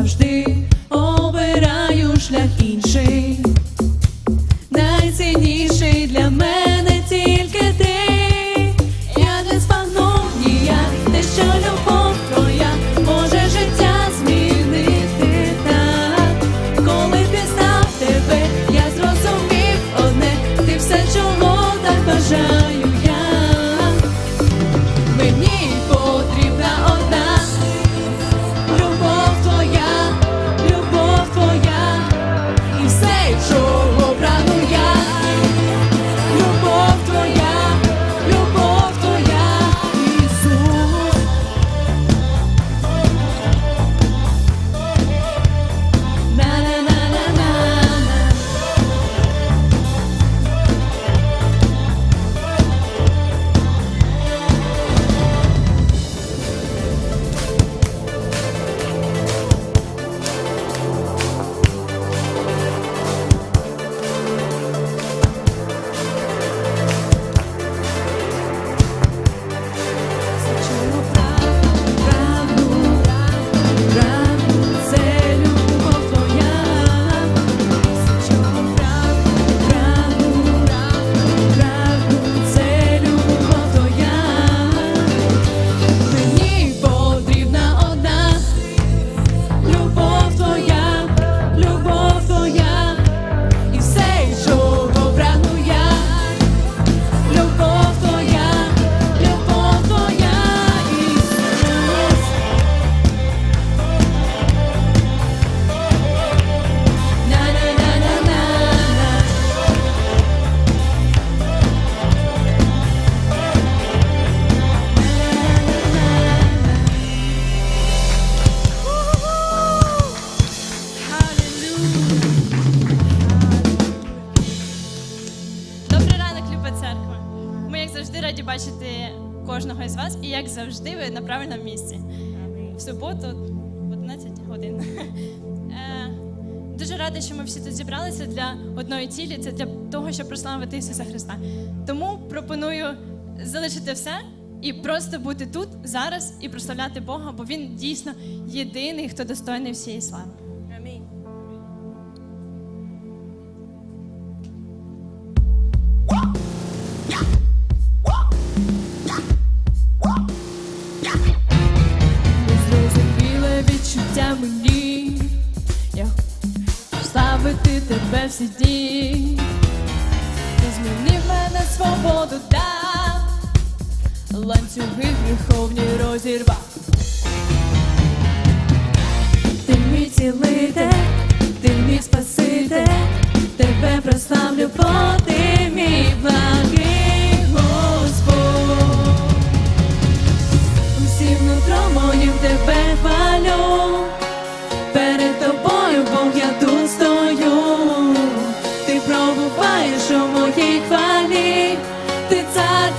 завжди обираю шлях інший. Найцінніший для мене тільки ти. Я не збагну ніяк, те, що любов твоя може життя змінити так. Коли пізнав тебе, я зрозумів одне, ти все, чого так бажаю завжди, раді бачити кожного із вас, і як завжди, ви на правильному місці. В суботу, в 11 годин. Е, Дуже рада, що ми всі тут зібралися для одної цілі. Це для того, щоб прославити Ісуса Христа. Тому пропоную залишити все і просто бути тут зараз і прославляти Бога, бо Він дійсно єдиний, хто достойний всієї слави. Свободу ланцюги гріховні розірвав. Ти мій цілитель, ти мій спаситель, тебе прославлю, бо ти мій благий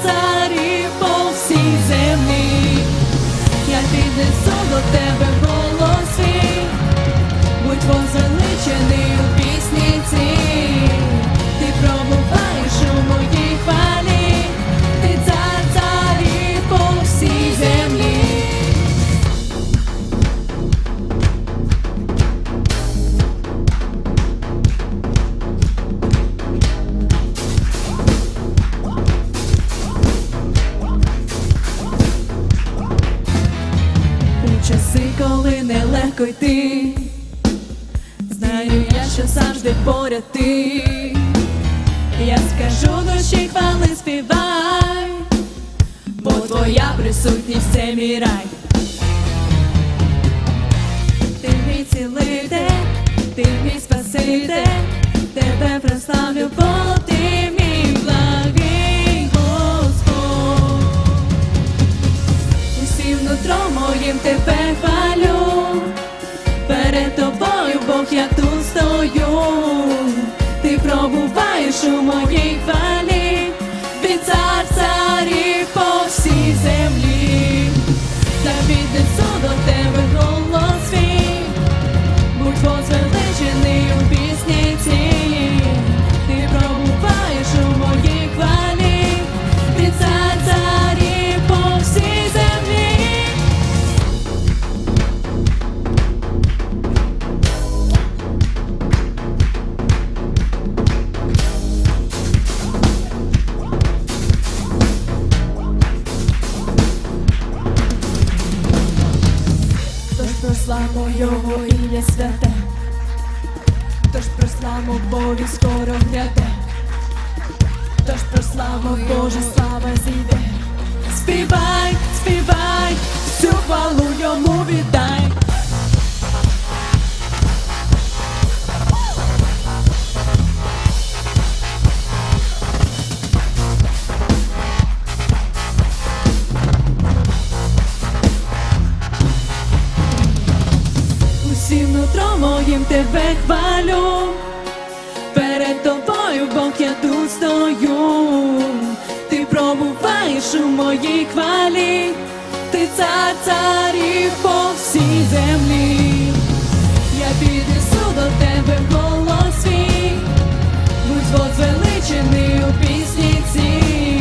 царів по всій землі, я піднесу до тебе голос свій, будь возвеличений коли йти, знаю я, що завжди поряд ти. Я скажу душі хвали співай, бо твоя присутність це мій рай. Ти мій цілитель, ти мій спаситель, тебе прославлю, бо ти мій благий Господь. Усім нутром моїм тебе хвалю, я тут стою, ти пробуваєш у моїй хвалі, славу його ім'я святе, тож про славу Богу скоро гряде, тож про славу Боже, слава зійде, співай. вітром моїм тебе хвалю, перед тобою, Бог, я тут стою, ти пробуваєш у моїй хвалі, ти цар царів по всій землі, я піднесу до тебе в голос свій, будь звод величений у пісні цій.